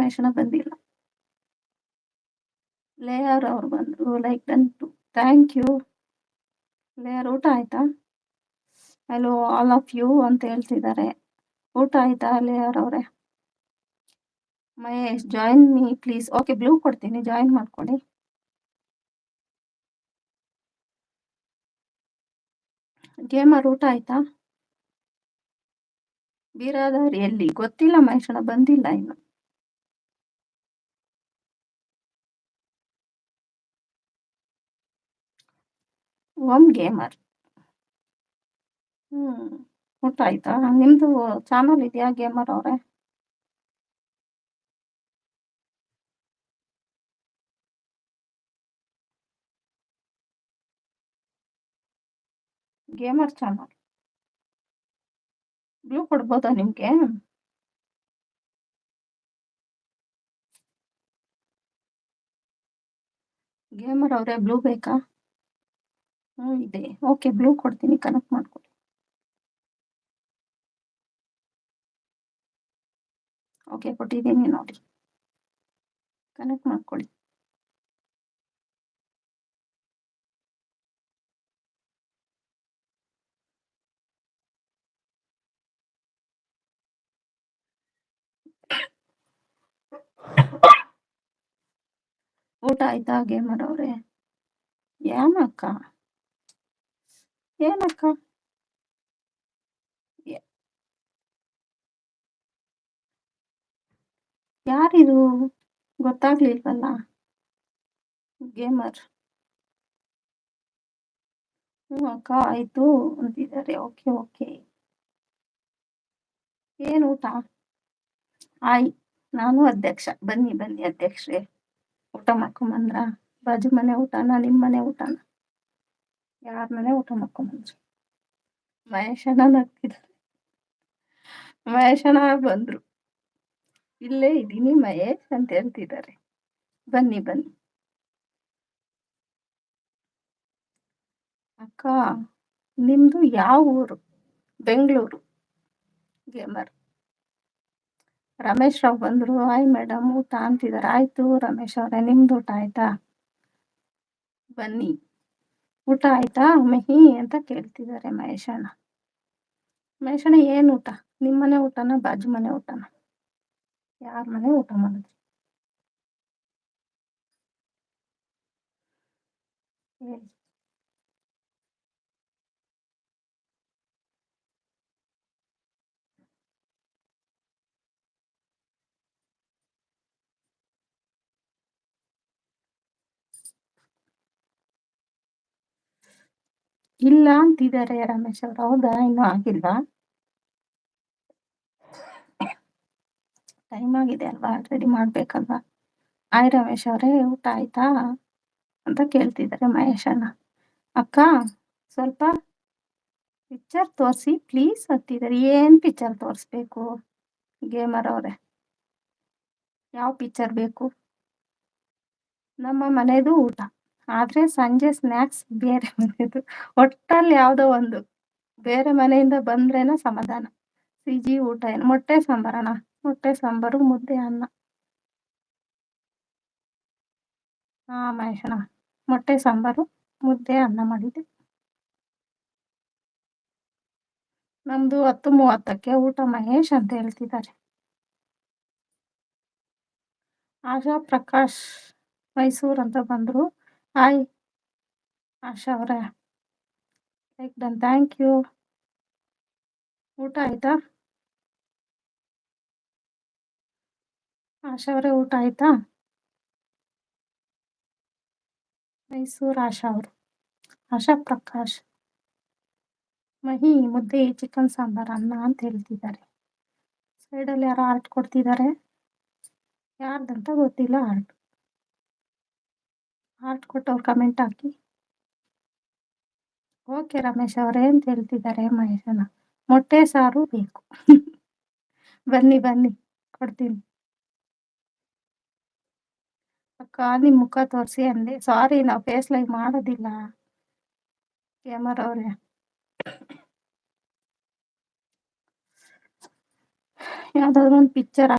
ಮೇಷಣ ಬಂದಿಲ್ಲ. ಲೇಯರ್ ಅವ್ರು ಬಂದರು like done too thank you layer ಊಟ ಆಯ್ತಾ? ಹಲೋ ಆಲ್ ಆಫ್ ಯು ಅಂತ ಹೇಳ್ತಿದ್ದಾರೆ ಊಟ ಆಯ್ತಾ ಲೇಯರ್ ಅವರೇ? Mahesh join me please okay blue ಕೊಡ್ತೀನಿ ಜಾಯಿನ್ ಮಾಡ್ಕೊಳ್ಳಿ ಗೇಮರ್, ಊಟ ಆಯ್ತಾ? ಬೀರಾದರ್ ಎಲ್ಲಿ? ಗೊತ್ತಿಲ್ಲ ಮಹೇಶಣ್ಣ ಬಂದಿಲ್ಲ ಇನ್ನು. ಓಮ್ ಗೇಮರ್ ಹ್ಮ್, ಊಟ ಆಯ್ತಾ? ನಿಮ್ದು ಚಾನಲ್ ಇದೆಯಾ ಗೇಮರ್ ಅವರೇ? ಗೇಮರ್ ಚಾನಲ್ ಬ್ಲೂ ಕೊಡ್ಬೋದಾ ನಿಮ್ಗೆ? ಗೇಮರ್ ಅವರೇ ಬ್ಲೂ ಬೇಕಾ? ಹ್ಞೂ ಇದೆ. ಓಕೆ ಬ್ಲೂ ಕೊಡ್ತೀನಿ ಕನೆಕ್ಟ್ ಮಾಡ್ಕೊಡಿ. ಓಕೆ ಕೊಟ್ಟಿದ್ದೀನಿ ನೋಡಿ. ಕನೆಕ್ಟ್ ಮಾಡ್ಕೊಳ್ಳಿ ಊಟ ಆಯ್ತಾ ಗೇಮರ್ ಅವರೇ ಏನಕ್ಕ ಏನಕ್ಕ? ಯಾರಿದು? ಗೊತ್ತಾಗ್ಲಿಲ್ವಲ್ಲ? ಗೇಮರ್. ಹ್ಞೂ ಅಕ್ಕ, ಆಯ್ತು. ಅಂತಿದ್ದಾರೆ. Okay okay. ಏನು ಊಟ? ಆಯ್, ನಾನು ಅಧ್ಯಕ್ಷ. ಬನ್ನಿ ಬನ್ನಿ, ಅಧ್ಯಕ್ಷರೇ. ಊಟ ಮಾಡ್ಕೊಂಬಂದ್ರ? ಬಾಜು ಮನೆ ಊಟನ ನಿಮ್ಮ ಮನೆ ಊಟನ? ಯಾರ ಮನೆ ಊಟ ಮಾಡ್ಕೊಂಡ್ಬಂದ್ರು ಮಹೇಶನ ನಗ್ತಿದ್ದಾರೆ ಮಹೇಶನ ಬಂದ್ರು. ಇಲ್ಲೇ ಇದ್ದೀನಿ ಮಹೇಶ್ ಅಂತ ಹೇಳ್ತಿದ್ದಾರೆ ಬನ್ನಿ ಬನ್ನಿ. ಅಕ್ಕ, ನಿಮ್ದು ಯಾವ ಊರು? ಬೆಂಗಳೂರು. ಗೇಮರ್. ರಮೇಶ್ ರಾವ್ ಬಂದ್ರು. ಆಯ್ ಮೇಡಮ್, ಊಟ ಅಂತಿದ್ದಾರೆ ಆಯ್ತು, ರಮೇಶ್ ಅವರೇ, ನಿಮ್ದು ಊಟ ಆಯ್ತಾ? ಬನ್ನಿ. ಊಟ ಆಯ್ತಾ? ಮೆಹಿ ಅಂತ ಕೇಳ್ತಿದ್ದಾರೆ ಮಹೇಶಣ್ಣ. ಮಹೇಶಣ್ಣ, ಏನ್ ಊಟ? ನಿಮ್ಮನೆ ಊಟನ, ಬಾಜು ಮನೆ ಊಟನ? ಯಾರ ಮನೆ ಊಟ ಮಾಡಿದ್ರಿ? ಹೇಳಿ. ಇಲ್ಲ ಅಂತಿದ್ದಾರೆ ರಮೇಶ್ ಅವ್ರು, ಹೌದಾ? ಇನ್ನೂ ಆಗಿಲ್ಲ ಟೈಮ್ ಆಗಿದೆ ಅಲ್ವಾ? ರೆಡಿ ಮಾಡ್ಬೇಕಲ್ವಾ? ಆಯ್ ರಮೇಶ್ ಅವರೇ, ಊಟ ಆಯ್ತಾ? ಅಂತ ಕೇಳ್ತಿದ್ದಾರೆ ಮಹೇಶಣ್ಣ ಅಕ್ಕ, ಸ್ವಲ್ಪ ಪಿಕ್ಚರ್ ತೋರಿಸಿ ಪ್ಲೀಸ್ ಅಂತಿದ್ದಾರೆ. ಏನ್ ಪಿಕ್ಚರ್ ತೋರಿಸ್ಬೇಕು? ಗೇಮರ್ ಅವರೇ. ಯಾವ ಪಿಕ್ಚರ್ ಬೇಕು? ನಮ್ಮ ಮನೆದು ಊಟ. ಆದ್ರೆ ಸಂಜೆ ಸ್ನ್ಯಾಕ್ಸ್ ಬೇರೆ ಮನೆದು. ಒಟ್ಟಲ್ಲಿ ಯಾವುದೋ ಒಂದು. ಬೇರೆ ಮನೆಯಿಂದ ಬಂದ್ರೇನ ಸಮಾಧಾನ. ಸಿಜಿ ಊಟ ಏನು? ಮೊಟ್ಟೆ ಸಾಂಬಾರಣ ಮೊಟ್ಟೆ ಸಾಂಬಾರು, ಮುದ್ದೆ ಅನ್ನ. ಹಾ ಮಹೇಶನ ಮೊಟ್ಟೆ ಸಾಂಬಾರು, ಮುದ್ದೆ ಅನ್ನ ಮಾಡಿದ್ದೆ. ನಮ್ದು ಹತ್ತು ಮೂವತ್ತಕ್ಕೆ ಊಟ ಮಹೇಶ್ ಅಂತ ಹೇಳ್ತಿದ್ದಾರೆ. ಆಶಾ ಪ್ರಕಾಶ್ ಮೈಸೂರು ಅಂತ ಬಂದ್ರು. ಹಾಯ್ ಆಶಾ ಅವರೇ ಲೈಕ್ ಡನ್ ಥ್ಯಾಂಕ್ ಯು ಊಟ ಆಯ್ತಾ ಆಶಾ ಅವರೇ ಊಟ ಆಯ್ತಾ ಮೈಸೂರು ಆಶಾ ಅವರು ಆಶಾ ಪ್ರಕಾಶ್ ಮಹಿ ಮುದ್ದೆ ಚಿಕನ್ ಸಾಂಬಾರ್ ಅನ್ನ ಅಂತ ಹೇಳ್ತಿದ್ದಾರೆ ಸೈಡಲ್ಲಿ ಯಾರೋ ಆರ್ಟ್ ಕೊಡ್ತಿದ್ದಾರೆ ಯಾರ್ದಂತ ಗೊತ್ತಿಲ್ಲ ಆರ್ಟ್ ಆರ್ಟ್ ಕೊಟ್ಟವ್ರು ಕಮೆಂಟ್ ಹಾಕಿ. ಓಕೆ ರಮೇಶ್ ಅವರೇ ಅಂತ ಹೇಳ್ತಿದ್ದಾರೆ ಮಹೇಶನ. ಮೊಟ್ಟೆ ಸಾರು ಬೇಕು. ಬನ್ನಿ ಬನ್ನಿ, ಕೊಡ್ತೀನಿ. ಅಕ್ಕ ನಿಮ್ಮ ಮುಖ ತೋರಿಸಿ ಅಂದೆ. ಸಾರಿ ನಾವು ಫೇಸ್ ಲೈವ್ ಮಾಡೋದಿಲ್ಲ. ಕ್ಯಾಮರಾ ಅವರೇ ಯಾವುದಾದ್ರು ಒಂದು ಪಿಕ್ಚರ್